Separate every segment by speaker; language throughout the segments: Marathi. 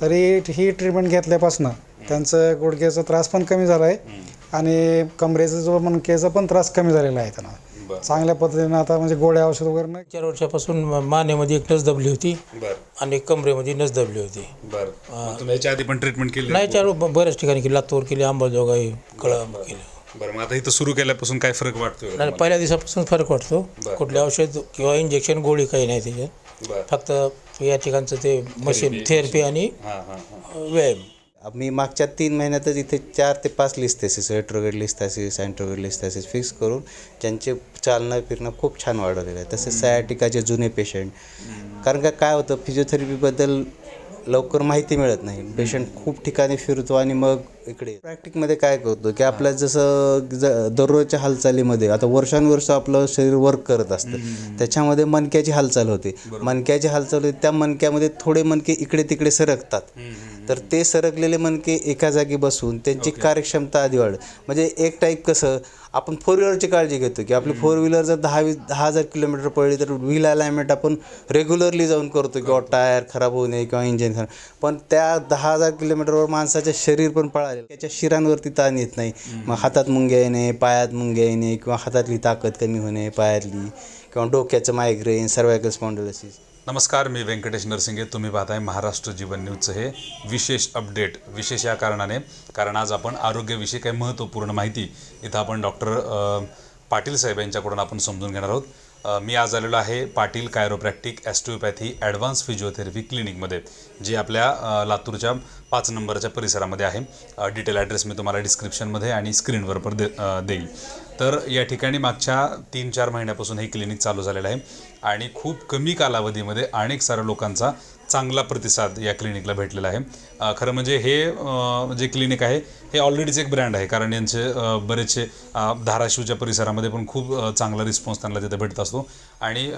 Speaker 1: तरी ही ट्रीटमेंट घेतल्यापासून त्यांचं गुडघ्याचा त्रास पण कमी झाला आहे आणि कमरेचा जो मणक्याचा पण त्रास कमी झालेला आहे त्यांना.
Speaker 2: बरं.
Speaker 1: चांगल्या पद्धतीनं आता म्हणजे गोळ्या औषध वगैरे न
Speaker 3: चार वर्षापासून मानेमध्ये एक नस दबली होती
Speaker 2: बरं.
Speaker 3: आणि कमरेमध्ये नस दबली होती.
Speaker 2: तुम्ही याच्या आधी पण ट्रीटमेंट केली?
Speaker 3: नाही चार बऱ्याच ठिकाणी केली. लातूर केली अंबाजोगाई कळंब केली.
Speaker 2: बरं मग आता इथं सुरू केल्यापासून काय फरक वाटतोय
Speaker 3: नाही पहिल्या दिवसापासून फरक वाटतो. कुठले औषध किंवा इंजेक्शन गोळी काही नाही त्याच्यात.
Speaker 2: बरं.
Speaker 3: फक्त या ठिकाणचं ते मशीन थेरपी आणि
Speaker 2: हां हां हां.
Speaker 3: व्यायाम.
Speaker 4: मी मागच्या तीन महिन्यातच इथे चार ते पाच लिस्थेसिस रेट्रोगेड लिस्थॅसिस अँट्रोगेड लिस्थॅसिस फिक्स करून ज्यांचे चालणं फिरणं खूप छान वाढवलेलं आहे. तसेच सयाटिकाचे जुने पेशंट कारण का काय होतं फिजिओथेरपीबद्दल लवकर माहिती मिळत नाही. पेशंट खूप ठिकाणी फिरतो आणि मग इकडे प्रॅक्टिकमध्ये काय करतो की आपल्या जसं ज दररोजच्या हालचालीमध्ये आता वर्षानुवर्ष आपलं शरीर वर्क करत असतं. त्याच्यामध्ये मणक्याची हालचाल होते. मणक्याची हालचाल होते त्या मणक्यामध्ये थोडे मणके इकडे तिकडे सरकतात. तर ते सरकलेले मणके एका जागी बसून त्यांची कार्यक्षमता आधी वाढ म्हणजे एक टाईप कसं आपण फोर व्हीलरची काळजी घेतो की आपली फोर व्हीलर जर दहा वीस दहा हजार किलोमीटर पडली तर व्हील अलाइनमेंट आपण रेग्युलरली जाऊन करतो किंवा टायर खराब होऊ नये किंवा इंजिन खराब. पण त्या दहा हजार किलोमीटरवर माणसाचं शरीर पण पळाले त्याच्या शिरांवरती ताण येत नाही. मग हातात मुंग्या येणे पायात मुंग्या येणे किंवा हातातली ताकद कमी होणे पायातली किंवा डोक्याचं मायग्रेन सर्वायकल स्पॉन्डोलिसिस
Speaker 2: नमस्कार मी व्यंकटेश नरसिंगे. तुम्ही पाहताय महाराष्ट्र जीवन न्यूजचं हे विशेष अपडेट. विशेष या कारणाने कारण आज आपण आरोग्याविषयी काही महत्त्वपूर्ण माहिती इथं आपण डॉक्टर पाटील साहेब यांच्याकडून आपण समजून घेणार आहोत. मी आज आलेलो आहे Patil chiropractic osteopathy advance physiotherapy क्लिनिकमध्ये जे आपल्या लातूरच्या पाच नंबरच्या परिसरामध्ये आहे. डिटेल ॲड्रेस मी तुम्हाला डिस्क्रिप्शनमध्ये आणि स्क्रीनवर पण दे देईल. तर या ठिकाणी मागच्या तीन चार महिन्यापासून हे क्लिनिक चालू झालेलं आहे आणि खूप कमी कालावधीमध्ये अनेक साऱ्या लोकांचा चांगला प्रतिसाद या क्लिनिकला भेटलेला आहे. खरं म्हणजे हे जे क्लिनिक आहे हे ऑलरेडीच एक ब्रँड आहे. कारण यांचे बरेचसे धाराशिवच्या परिसरामध्ये पण खूप चांगला रिस्पॉन्स त्यांना तिथे भेटत असतो. आणि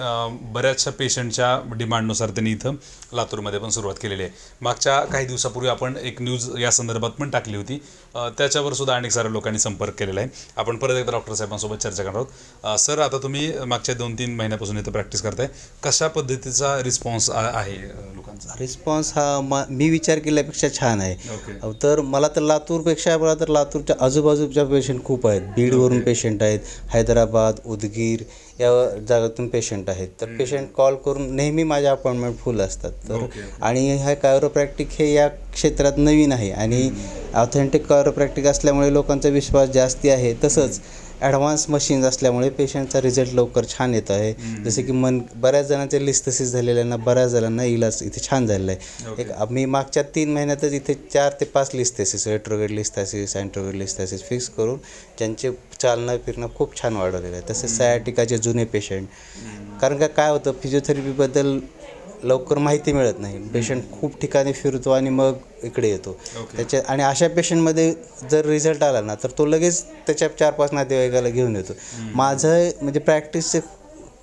Speaker 2: बऱ्याचशा पेशंटच्या डिमांडनुसार त्यांनी इथं लातूरमध्ये पण सुरुवात केलेली आहे. मागच्या काही दिवसापूर्वी आपण एक न्यूज या संदर्भात पण टाकली होती. त्याच्यावर सुद्धा अनेक साऱ्या लोकांनी संपर्क केलेला आहे. आपण परत एकदा डॉक्टर साहेबांसोबत चर्चा करणार आहोत. सर आता तुम्ही मागच्या दोन तीन महिन्यापासून इथं प्रॅक्टिस करताय. कशा पद्धतीचा रिस्पॉन्स आहे लोकांचा?
Speaker 4: रिस्पॉन्स हा म मी विचार केल्यापेक्षा छान आहे.
Speaker 2: ओके
Speaker 4: तर मला तर लातूरपेक्षा मला तर लातूरच्या आजूबाजूच्या पेशंट खूप आहेत. बीडवरून पेशंट आहेत. हैदराबाद उदगीर या जागातून पेशंट आहेत. तर पेशंट कॉल करून नेहमी माझ्या अपॉइंटमेंट फुल असतात. तर. आणि ह्या कायरोप्रॅक्टिक हे या क्षेत्रात नवीन आहे. आणि ऑथेंटिक कायरोप्रॅक्टिक असल्यामुळे लोकांचा विश्वास जास्ती आहे. तसंच ॲडव्हान्स मशीन्स असल्यामुळे पेशंटचा रिझल्ट लवकर छान येत आहे. जसे की मन बऱ्याच जणांचे लिस्थसिस झालेल्यांना बऱ्याच जणांना इलाज इथे छान झालेला आहे. एक मी मागच्या तीन महिन्यातच इथे चार ते पाच लिस्थेसिस रेट्रोगेड लिस्थॅसिस अँट्रोगेड लिस्थॅसिस फिक्स करून ज्यांचे चालणं फिरणं खूप छान वाढवलेलं आहे. तसेच सयाटिकाचे जुने पेशंट कारण का काय होतं फिजिओथेरपीबद्दल लवकर माहिती मिळत नाही. पेशंट खूप ठिकाणी फिरतो आणि मग इकडे येतो. त्याच्या आणि अशा पेशंटमध्ये जर रिझल्ट आला ना तर तो लगेच त्याच्या चार पाच नातेवाईकाला घेऊन येतो. माझं म्हणजे प्रॅक्टिसचे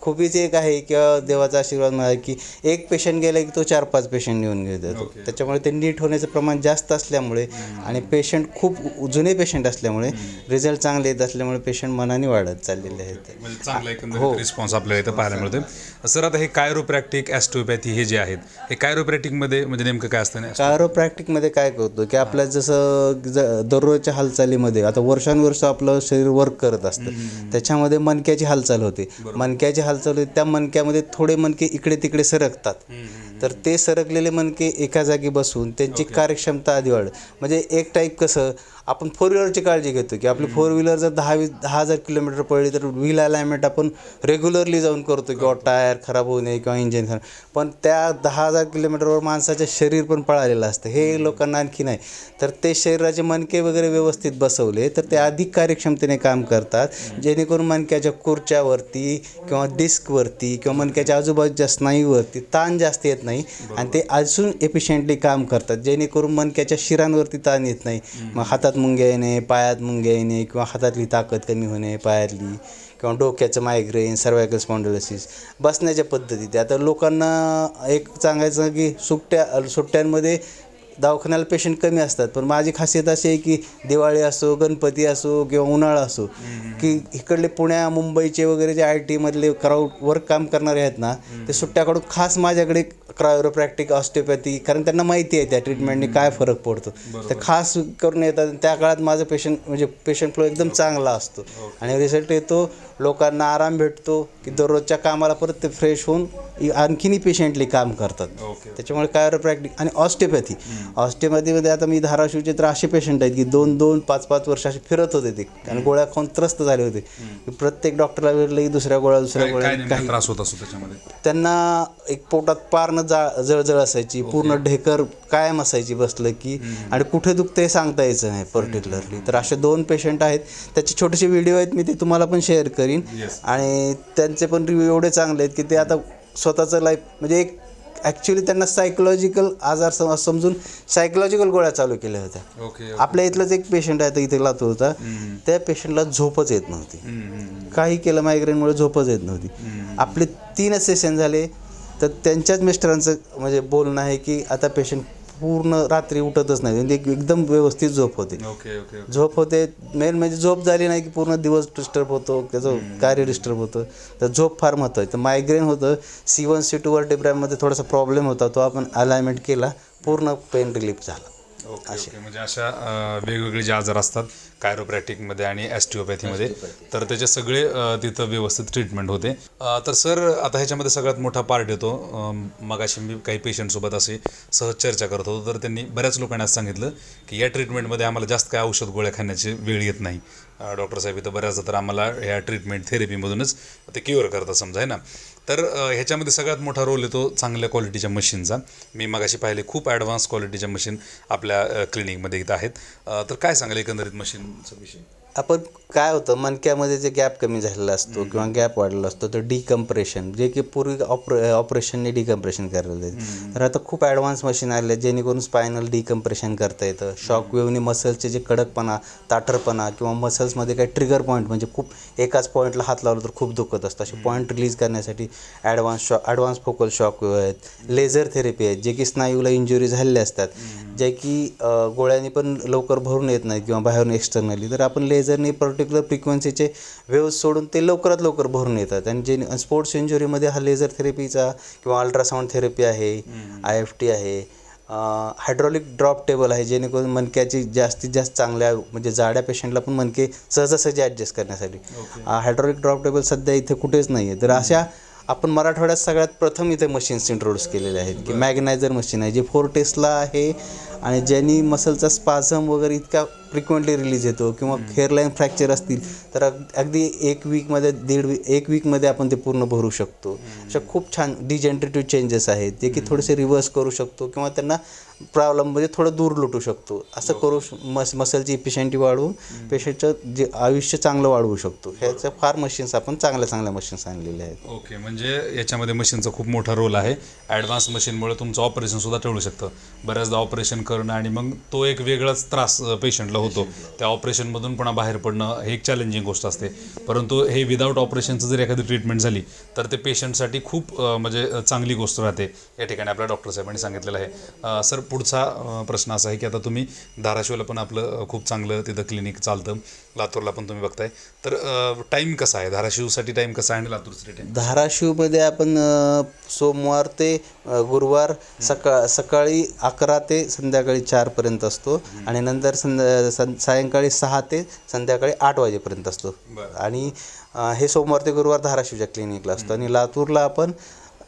Speaker 4: खूपच एक आहे किंवा देवाचा आशीर्वाद मिळाला की एक पेशंट गेला की तो चार पाच पेशंट घेऊन घेतो. त्याच्यामुळे ते नीट होण्याचं प्रमाण जास्त असल्यामुळे आणि पेशंट खूप जुने पेशंट असल्यामुळे रिझल्ट चांगले येत असल्यामुळे पेशंट मनाने वाढत चाललेले आहेत.
Speaker 2: म्हणजे चांगला एकंदरीत रिस्पॉन्स आपल्याला इथं पाहायला मिळतोय. सर आता हे कायरोप्रॅक्टिक ॲस्ट्रोपॅथी हे जे आहेत हे कायरोप्रॅक्टिकमध्ये म्हणजे नेमकं काय असतं? ना
Speaker 4: कायरोप्रॅक्टिकमध्ये काय करतो की आपल्या जसं दररोजच्या हालचालीमध्ये आता वर्षानुवर्ष आपलं शरीर वर्क करत असतं. त्याच्यामध्ये मणक्याची हालचाल होते. मणक्याची हालचाल होते त्या मणक्यामध्ये थोडे मणके इकडे तिकडे सरकतात. तर ते सरकलेले मणके एका जागी बसून त्यांची कार्यक्षमता आधी वाढ. म्हणजे एक टाईप कसं आपण फोर व्हीलरची काळजी घेतो की आपली फोर व्हीलर जर दहा वीस दहा हजार किलोमीटर पडली तर व्हील अलाइनमेंट आपण रेग्युलरली जाऊन करतो किंवा टायर खराब होऊ नये किंवा इंजिन खराब. पण त्या दहा हजार किलोमीटरवर माणसाचं शरीर पण पळालेलं असतं. हे लोकांना आणखी नाही. तर ते शरीराचे मणके वगैरे व्यवस्थित बसवले तर ते अधिक कार्यक्षमतेने काम करतात. जेणेकरून मणक्याच्या खुर्च्यावरती किंवा डिस्कवरती किंवा मणक्याच्या आजूबाजूच्या स्नायूवरती ताण जास्त येत नाही. आणि ते अजून एफिशियंटली काम करतात. जेणेकरून मणक्याच्या शिरांवरती ताण येत नाही. मग हातात मुंग्या येणे पायात मुंग्या येणे किंवा हातातली ताकद कमी होणे पायातली किंवा डोक्याचं मायग्रेन सर्वायकल स्पॉन्डोलिसिस बसण्याच्या पद्धती त्या आता लोकांना एक सांगायचं की सुट्ट्या सुट्ट्यांमध्ये दवाखान्याला पेशंट कमी असतात. पण माझी खासियत अशी आहे की दिवाळी असो गणपती असो किंवा उन्हाळा असो की इकडले पुण्या मुंबईचे वगैरे जे आय टीमधले क्राऊड वर्क काम करणारे आहेत ना ते सुट्ट्याकडून खास माझ्याकडे क्रायोरोप्रॅक्टिक ऑस्टिओपॅथी कारण त्यांना माहिती आहे त्या ट्रीटमेंटने काय फरक पडतो. तर खास करून येतात त्या काळात माझं पेशंट म्हणजे पेशंट फ्लो एकदम चांगला असतो. आणि रिझल्ट येतो लोकांना आराम भेटतो की दररोजच्या कामाला परत ते फ्रेश होऊन आणखीनही पेशंटली काम करतात. त्याच्यामुळे कायरोप्रॅक्टिक आणि ऑस्टिओपॅथी ऑस्टिओपॅथीमध्ये आता मी धाराशिवचे तर असे पेशंट आहेत की दोन दोन पाच पाच वर्ष असे फिरत होते ते. कारण गोळ्या खाऊन त्रस्त झाले होते. की प्रत्येक डॉक्टरला वेळेला की दुसऱ्या गोळ्या दुसऱ्या
Speaker 2: काय काय
Speaker 4: गोळ्या काही
Speaker 2: त्रास होत असतो त्याच्यामध्ये.
Speaker 4: त्यांना एक पोटात पारनं जा जळजळ असायची पूर्ण ढेकर कायम असायची बसलं की. आणि कुठे दुखतं हे सांगता यायचं नाही पर्टिक्युलरली तर असे दोन पेशंट आहेत. त्याचे छोटेसे व्हिडिओ आहेत मी ते तुम्हाला पण शेअर करीन. आणि त्यांचे पण रिव्ह्यू एवढे चांगले आहेत की ते आता स्वतःचं लाईफ म्हणजे एक ॲक्च्युली त्यांना सायकोलॉजिकल आजार सम- समजून सायकोलॉजिकल गोळ्या चालू केल्या होत्या. आपल्या इथलंच एक पेशंट आहे इथे लातूर होता. त्या पेशंटला झोपच येत नव्हती. काही केलं मायग्रेनमुळे झोपच येत नव्हती. आपले तीनच सेशन झाले तर त्यांच्याच मिस्टरांचं म्हणजे बोलणं आहे की आता पेशंट पूर्ण रात्री उठतच नाही. म्हणजे एक- एकदम व्यवस्थित झोप होते.
Speaker 2: ओके ओके
Speaker 4: झोप होते. मेन म्हणजे झोप झाली नाही की पूर्ण दिवस डिस्टर्ब होतो त्याचं कार्य डिस्टर्ब होतं. तर झोप फार महत्त्वाची तर मायग्रेन होतं. सी वन सी टू वर्टिब्रॅममध्ये थोडासा प्रॉब्लेम होता. तो आपण अलाइनमेंट केला. पूर्ण पेन रिलीफ झाला.
Speaker 2: Okay okay. म्हणजे अशा अ, वेगवेगळे जे आजार असतात कायरोप्रॅक्टिकमध्ये आणि ॲस्टिओपॅथीमध्ये तर त्याचे सगळे अ, तिथं व्यवस्थित ट्रीटमेंट होते. अ, तर सर आता ह्याच्यामध्ये सगळ्यात मोठा पार्ट येतो. मग अशी मी काही पेशंटसोबत असे सहज चर्चा करत होतो तर त्यांनी बऱ्याच लोकांनी असं सांगितलं की या ट्रीटमेंटमध्ये आम्हाला जास्त काय औषध गोळ्या खाण्याची वेळ येत नाही. अ, डॉक्टर साहेब इथं बऱ्याचदा तर आम्हाला ह्या ट्रीटमेंट थेरपीमधूनच ते क्युअर करतात समजा आहे ना? तर ह्याच्यामध्ये सगळ्यात मोठा रोल येतो चांगल्या क्वालिटीच्या मशीनचा मी मगाशी पाहिले खूप ॲडव्हान्स क्वालिटीच्या मशीन आपल्या क्लिनिकमध्ये इथं आहेत. तर काय सांगाल एकंदरीत मशीनचं विषयी?
Speaker 4: आपण काय होतं मणक्यामध्ये जे गॅप कमी झालेला असतो किंवा गॅप वाढलेला असतो तर डिकम्प्रेशन जे की पूर्वी ऑपरे ऑपरेशनने डिकम्प्रेशन करायला जायचं. तर आता खूप ॲडव्हान्स मशीन आले आहेत जेणेकरून स्पायनल डिकम्प्रेशन करता येतं. शॉक वेव्हनी मसल्सचे जे कडकपणा ताठरपणा किंवा मसल्समध्ये काही ट्रिगर पॉईंट म्हणजे खूप एकाच पॉईंटला हात लावला तर खूप दुखत असतं. असे पॉईंट रिलीज करण्यासाठी ॲडव्हान्स शॉ ॲडव्हान्स फोकल शॉक वेव्ह आहेत. लेझर थेरपी आहेत जे की स्नायूला इंजुरी झालेले असतात. जे की गोळ्यांनी पण लवकर भरून येत नाही किंवा बाहेरून एक्सटर्नली तर आपण लेझरने पर्टिक्युलर फ्रिक्वेन्सीचे वेव्ह सोडून ते लवकरात लवकर भरून येतात. आणि जे स्पोर्ट्स इंजुरीमध्ये हा लेझर थेरपीचा किंवा अल्ट्रासाऊंड थेरपी आहे आय एफ टी आहे हायड्रॉलिक ड्रॉप टेबल आहे जेणेकरून मणक्याची जास्तीत जास्त चांगल्या म्हणजे जाड्या पेशंटला पण मणके सहजासहजी ॲडजस्ट करण्यासाठी. हायड्रॉलिक ड्रॉप टेबल सध्या इथे कुठेच नाही आहे तर अशा आपण मराठवाड्यात सगळ्यात प्रथम इथे मशीन्स इंट्रोड्यूस केलेले आहेत की मॅग्नायझर मशीन आहे जे फोर टेस्टला आहे आणि ज्यांनी मसलचा स्पाझम वगैरे इतका फ्रिक्वेंटली रिलीज येतो किंवा हेअरलाईन फ्रॅक्चर असतील तर अग- अगदी एक वीकमध्ये दीड वी एक वीकमध्ये आपण ते पूर्ण भरू शकतो. अशा खूप छान डिजेनरेटिव्ह चेंजेस आहेत जे की थोडेसे रिव्हर्स करू शकतो किंवा त्यांना प्रॉब्लेममध्ये थोडं दूर लुटू शकतो. असं करू मस मसलची इफिशियंटी वाढवून पेशंटचं जे आयुष्य चांगलं वाढवू शकतो. ह्याचं फार मशीन्स आपण चांगल्या चांगल्या मशीन्स आणलेल्या आहेत.
Speaker 2: ओके म्हणजे याच्यामध्ये मशीनचा खूप मोठा रोल आहे. ॲडव्हान्स मशीनमुळे तुमचं ऑपरेशनसुद्धा टळू शकतं. बऱ्याचदा ऑपरेशन करणं आणि मग तो एक वेगळाच त्रास पेशंटला होतो. त्या ऑपरेशनमधून पुन्हा बाहेर पडणं हे एक चॅलेंजिंग गोष्ट असते. परंतु हे विदाऊट ऑपरेशनचं जर एखादी ट्रीटमेंट झाली तर ते पेशंटसाठी खूप म्हणजे चांगली गोष्ट राहते. या ठिकाणी आपल्या डॉक्टर साहेबांनी सांगितलेलं आहे. सर पुढचा प्रश्न असा आहे की आता तुम्ही धाराशिवला पण आपलं खूप चांगलं तिथं क्लिनिक चालतं. लातूरला पण तुम्ही बघताय. तर टाईम कसा आहे? धाराशिवसाठी टाईम कसा आहे आणि लातूरसाठी टाईम
Speaker 4: धाराशिवमध्ये आपण सोमवार ते गुरुवार सकाळ सकाळी अकरा ते संध्याकाळी चारपर्यंत असतो. आणि नंतर संध्या सं सायंकाळी सहा ते संध्याकाळी आठ वाजेपर्यंत असतो. आणि हे सोमवार ते गुरुवार धाराशिवच्या क्लिनिकला असतो. आणि लातूरला आपण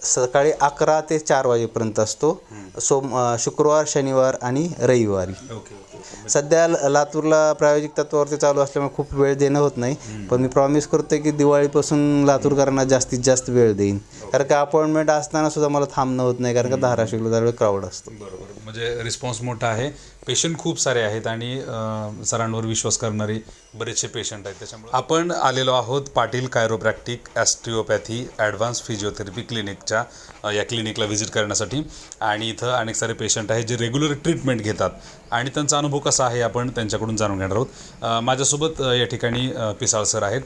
Speaker 4: सकाळी अकरा ते चार वाजेपर्यंत असतो. सोम शुक्रवार शनिवार आणि रविवारी.
Speaker 2: ओके ओके
Speaker 4: सध्या लातूरला प्रायोगिक तत्वावरती चालू असल्यामुळे खूप वेळ देणं होत नाही. पण मी प्रॉमिस करतोय की दिवाळीपासून लातूरकरांना जास्तीत जास्त वेळ देईन. कारण का अपॉइंटमेंट असताना सुद्धा मला थांबणं होत नाही कारण का धाराशिवला त्यावेळी क्राऊड असतो.
Speaker 2: बरोबर. म्हणजे रिस्पॉन्स मोठा आहे. पेशंट खूप सारे आहेत आणि सरांवर विश्वास करणारे बरेचसे पेशंट आहेत. त्याच्यामुळे आपण आलेलो आहोत Patil chiropractic osteopathy advance physiotherapy क्लिनिकच्या या क्लिनिकला व्हिजिट करण्यासाठी. आणि इथं अनेक सारे पेशंट आहेत जे रेग्युलर ट्रीटमेंट घेतात. आणि त्यांचा अनुभव कसा आहे आपण त्यांच्याकडून जाणून घेणार आहोत. माझ्यासोबत या ठिकाणी पिसाळ सर आहेत.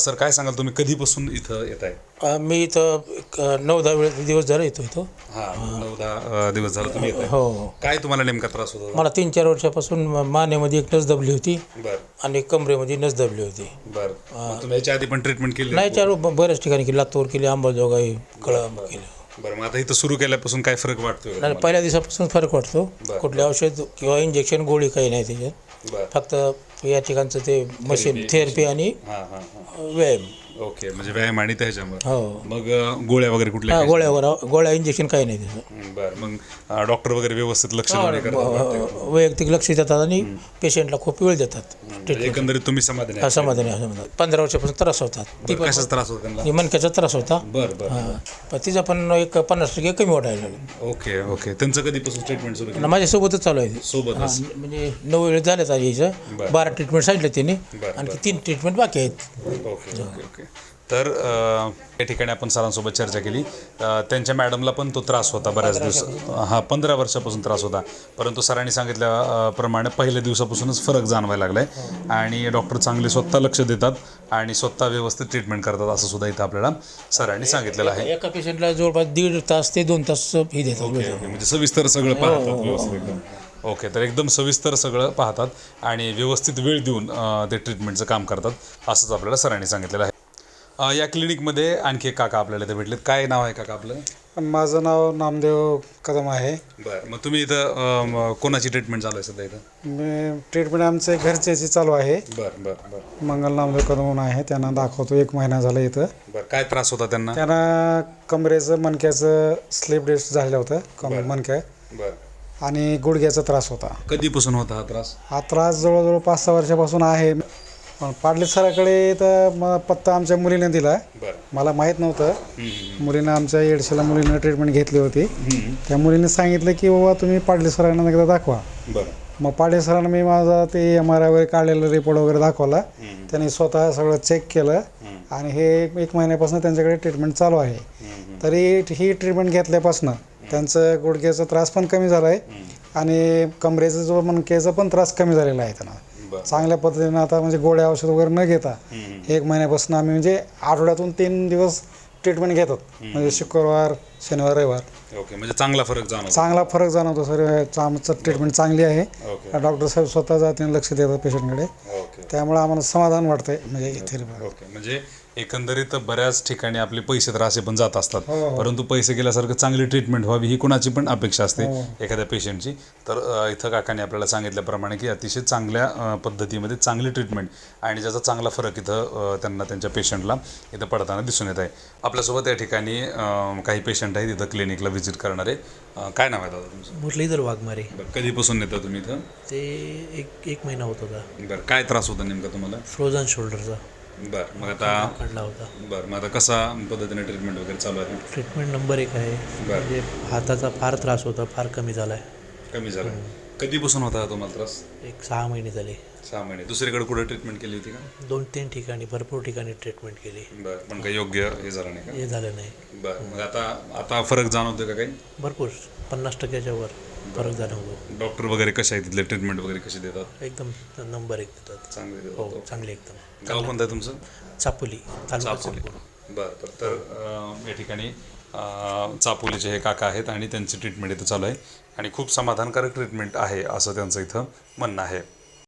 Speaker 2: सर काय सांगाल? तुम्ही कधीपासून इथं येत आहे
Speaker 3: मी इथं एक, नऊ दहा वेळ दिवस झाले येतो इथं.
Speaker 2: हा नऊ दहा अ, दिवस झाला तुम्ही येताय.
Speaker 3: हो. हो
Speaker 2: काय तुम्हाला नेमका त्रास होता
Speaker 3: मला तीन चार वर्षापासून म- मानेमध्ये एक नस दबली होती
Speaker 2: बर.
Speaker 3: आणि कमरेमध्ये नस दबली होती.
Speaker 2: बर. मग तुम्ही याच्या आधी पण ट्रीटमेंट केली
Speaker 3: नाही चार ब- बऱ्याच ठिकाणी केली. लातूर केली अंबाजोगाई कळंब केली.
Speaker 2: बरं मग आता इथं सुरू केल्यापासून काय फरक वाटतोय का
Speaker 3: आणि पहिल्या दिवसापासून फरक वाटतो.
Speaker 2: बरं.
Speaker 3: कुठले औषध किंवा इंजेक्शन गोळी काही नाही त्याच्यात? फक्त या ठिकाणचं ते मशीन थेरपी आणि
Speaker 2: हा हा हा.
Speaker 3: व्यायाम.
Speaker 2: ओके म्हणजे व्यायाम आणि त्याच्यामुळे.
Speaker 3: हो.
Speaker 2: मग अ, गोळ्या वगैरे कुठल्या
Speaker 3: हा,
Speaker 2: खायच्या?
Speaker 3: गोळ्या गोळ्या इंजेक्शन काही नाही त्याचं.
Speaker 2: हं, बरं. मग अ, डॉक्टर वगैरे व्यवस्थित लक्ष करतात?
Speaker 3: अ, वैयक्तिक लक्ष देतात आणि पेशंटला खूप वेळ देतात.
Speaker 2: म्हणजे एकंदरीत तुम्ही समाधानी आहात?
Speaker 3: समाधानी आहे, समाधानी पंधरा वर्षापासून त्रास होतात. ती
Speaker 2: बरं, कशाचा त्रास होता त्यांना?
Speaker 3: ती मणक्याचा त्रास होता.
Speaker 2: बरं बरं
Speaker 3: हा. पण तिचा पण एक पन्नास टक्के कमी वाटायला लागलं.
Speaker 2: Okay okay. त्यांचं कधीपासून ट्रीटमेंट सुरू केलं?
Speaker 3: आणि माझ्यासोबतच चालू आहे. ते.
Speaker 2: सोबतच?
Speaker 3: हा, म्हणजे नऊ वेळ झाल्यात
Speaker 2: बरं.
Speaker 3: यायचं बारा. ट्रीटमेंट सांगितलं त्यांनी
Speaker 2: बरं,
Speaker 3: आणखी तीन ट्रीटमेंट बाकी आहेत.
Speaker 2: Okay okay okay. तर या ठिकाणी आपण सरांसोबत चर्चा केली. त्यांच्या मॅडमला पण तो त्रास होता बऱ्याच दिवस हा पंधरा वर्षापासून त्रास होता. परंतु सरांनी सांगितल्याप्रमाणे पहिल्या दिवसापासूनच फरक जाणवायला लागला आहे आणि डॉक्टर चांगले स्वतः लक्ष देतात आणि स्वतः व्यवस्थित ट्रीटमेंट करतात असं सुद्धा इथं आपल्याला सरांनी सांगितलेलं आहे.
Speaker 3: एका पेशंटला जवळपास दीड तास ते दोन तास ही देतात.
Speaker 2: म्हणजे सविस्तर सगळं पाहतात व्यवस्थित एकदम. ओके तर एकदम सविस्तर सगळं पाहतात आणि व्यवस्थित वेळ देऊन ते ट्रीटमेंटचं काम करतात असंच आपल्याला सरांनी सांगितलेलं आहे. अ, या क्लिनिकमध्ये आणखी एक काका आपल्याला इथे भेटलेत. काय नाव आहे काका आपलं?
Speaker 1: माझं नाव नामदेव कदम आहे.
Speaker 2: बरं मग तुम्ही इथं अ, म, कोणाची ट्रीटमेंट चालू आहे सध्या इथं?
Speaker 1: मी ट्रीटमेंट आमचे घरच्याची चालू आहे.
Speaker 2: बरं बरं बरं.
Speaker 1: मंगल नामदेव कदम म्हणून आहे. त्यांना दाखवतो. एक महिना झाला इथं.
Speaker 2: बरं काय त्रास होता त्यांना?
Speaker 1: त्यांना कमरेचं मणक्याचं स्लिप डिस्क झालेलं होतं. कम
Speaker 2: बरं.
Speaker 1: मणक्या.
Speaker 2: बरं.
Speaker 1: आणि गुडघ्याचा त्रास होता.
Speaker 2: कधीपासून होता हा त्रास?
Speaker 1: हा त्रास जवळजवळ पाच सहा वर्षापासून आहे. पण पाडले सराकडे तर म पत्ता आमच्या मुलीने दिला. मला माहीत नव्हतं. मुलीनं आमच्या येडशीला मुलीनं ट्रीटमेंट घेतली होती. त्या मुलीने सांगितलं की बाबा तुम्ही पाडले सरांना एकदा दाखवा. मग पाडे सरांना मी माझा ते एम आर आय वगैरे काढलेला रिपोर्ट वगैरे दाखवला. त्यांनी स्वतः सगळं चेक केलं आणि हे एक महिन्यापासून त्यांच्याकडे ट्रीटमेंट चालू आहे. तरी ही ट्रीटमेंट घेतल्यापासून त्यांचं गुडघ्याचा त्रास पण कमी झाला आहे आणि कमरेचा जो मणक्याचा पण त्रास कमी झालेला आहे त्यांना. चांगल्या पद्धतीनं आता म्हणजे गोळ्या औषध वगैरे न घेता एक महिन्यापासून आम्ही म्हणजे आठवड्यातून तीन दिवस ट्रीटमेंट घेतात. म्हणजे शुक्रवार शनिवार रविवार.
Speaker 2: ओके म्हणजे चांगला फरक जाणवतो.
Speaker 1: चांगला फरक जाणवतो सर. आमचं ट्रीटमेंट चांगली आहे. डॉक्टर साहेब स्वतः जातीने लक्ष देतात पेशंटकडे त्यामुळे आम्हाला समाधान वाटतंय. म्हणजे इथे.
Speaker 2: ओके म्हणजे एकंदरीत बऱ्याच ठिकाणी आपले पैसे तर असे पण जात असतात.
Speaker 1: हो, हो.
Speaker 2: परंतु पैसे गेल्यासारखं चांगली ट्रीटमेंट व्हावी ही कुणाची पण अपेक्षा असते
Speaker 1: हो.
Speaker 2: एखाद्या पेशंटची तर इथं काकांनी आपल्याला सांगितल्याप्रमाणे की अतिशय चांगल्या पद्धतीमध्ये चांगली ट्रीटमेंट आणि ज्याचा चांगला फरक इथं त्यांना त्यांच्या पेशंटला इथं पडताना दिसून येत आहे. आपल्यासोबत या ठिकाणी काही पेशंट आहेत इथं क्लिनिकला व्हिजिट करणारे. काय नाव आहे दादा तुमचं?
Speaker 5: मुरलीधर वाघमारे.
Speaker 2: बरं कधीपासून येतं तुम्ही इथं?
Speaker 5: ते एक एक महिना होत होता.
Speaker 2: बरं काय त्रास होता नेमका तुम्हाला?
Speaker 5: फ्रोझन शोल्डरचा
Speaker 2: बरं मग आता
Speaker 5: काढला होता.
Speaker 2: बरं मग आता कसा पद्धतीने ट्रीटमेंट वगैरे चालू आहे?
Speaker 5: ट्रीटमेंट नंबर एक आहे.
Speaker 2: बरं.
Speaker 5: म्हणजे हाताचा फार त्रास होता फार कमी झाला आहे
Speaker 2: कमी झाला कधीपासून होता हा तुम्हाला त्रास?
Speaker 5: एक सहा महिने झाले.
Speaker 2: सहा महिने. दुसरीकडे कुठे ट्रीटमेंट केली होती का?
Speaker 5: दोन तीन ठिकाणी भरपूर ठिकाणी ट्रीटमेंट केली.
Speaker 2: बरं पण काही योग्य हे झालं नाही का?
Speaker 5: हे झालं नाही.
Speaker 2: बरं मग आता आता फरक जाणवतोय का काही?
Speaker 5: भरपूर पन्नास टक्क्याच्या वर. फरक जाणवतो
Speaker 2: डॉक्टर वगैरे कसे आहे तिथले? ट्रीटमेंट वगैरे कसे देतात?
Speaker 5: एकदम नंबर एक देतात.
Speaker 2: चांगले
Speaker 5: हो चांगले एकदम.
Speaker 2: गाव कोणतं आहे तुमचं?
Speaker 5: चापोली तालुका
Speaker 2: चापोली.
Speaker 5: चापोली.
Speaker 2: बरं बरं. तर अं, या ठिकाणी अं, चापोलीचे हे काका आहेत आणि त्यांची ट्रीटमेंट इथं चालू आहे. आणि खूप समाधानकारक ट्रीटमेंट आहे असं त्यांचं इथं म्हणणं आहे.